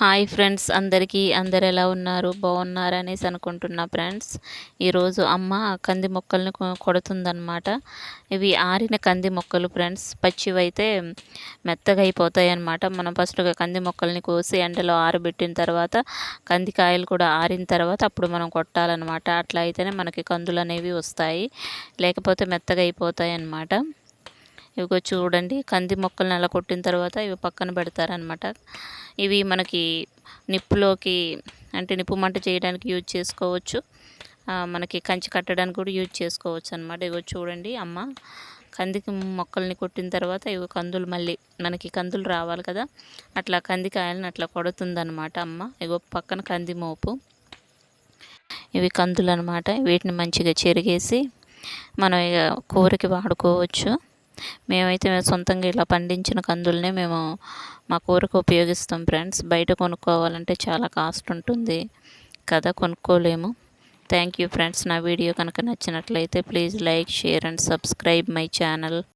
Hi friends అందరికీ అందరు ఎలా ఉన్నారు? బాగున్నారు అనేసి అనుకుంటున్నా ఫ్రెండ్స్. ఈరోజు అమ్మ కంది మొక్కల్ని కొడుతుందనమాట ఇవి ఆరిన కంది మొక్కలు ఫ్రెండ్స్. పచ్చివైతే మెత్తగా అయిపోతాయి అనమాట మనం ఫస్ట్గా కంది మొక్కల్ని కోసి ఎండలో ఆరబెట్టిన తర్వాత కందికాయలు కూడా ఆరిన తర్వాత అప్పుడు మనం కొట్టాలన్నమాట. అట్లా అయితేనే మనకి కందులు అనేవి వస్తాయి. లేకపోతే మెత్తగా అయిపోతాయి అన్నమాట ఇవి చూడండి కంది మొక్కలను అలా కొట్టిన తర్వాత ఇవి పక్కన పెడతారనమాట ఇవి మనకి నిప్పులోకి అంటే నిప్పు మంట చేయడానికి యూజ్ చేసుకోవచ్చు. మనకి కంచి కట్టడానికి కూడా యూజ్ చేసుకోవచ్చు అనమాట ఇగో చూడండి అమ్మ. కందికి మొక్కల్ని కొట్టిన తర్వాత ఇవి కందులు మళ్ళీ మనకి కందులు రావాలి కదా. అట్లా కందికాయలను అట్లా కొడుతుందనమాట అమ్మ. ఇగో పక్కన కంది మోపు. ఇవి కందులు అనమాట వీటిని మంచిగా చెరిగేసి మనం ఇక కూరకి వాడుకోవచ్చు. మేమైతే సొంతంగా ఇలా పండించిన కందుల్నే మేము మా కూరకు ఉపయోగిస్తాం ఫ్రెండ్స్. బయట కొనుక్కోవాలంటే చాలా కాస్ట్ ఉంటుంది. కదా కొనుక్కోలేము. Thank you friends. నా వీడియో కనుక నచ్చినట్లయితే please like share and subscribe my channel.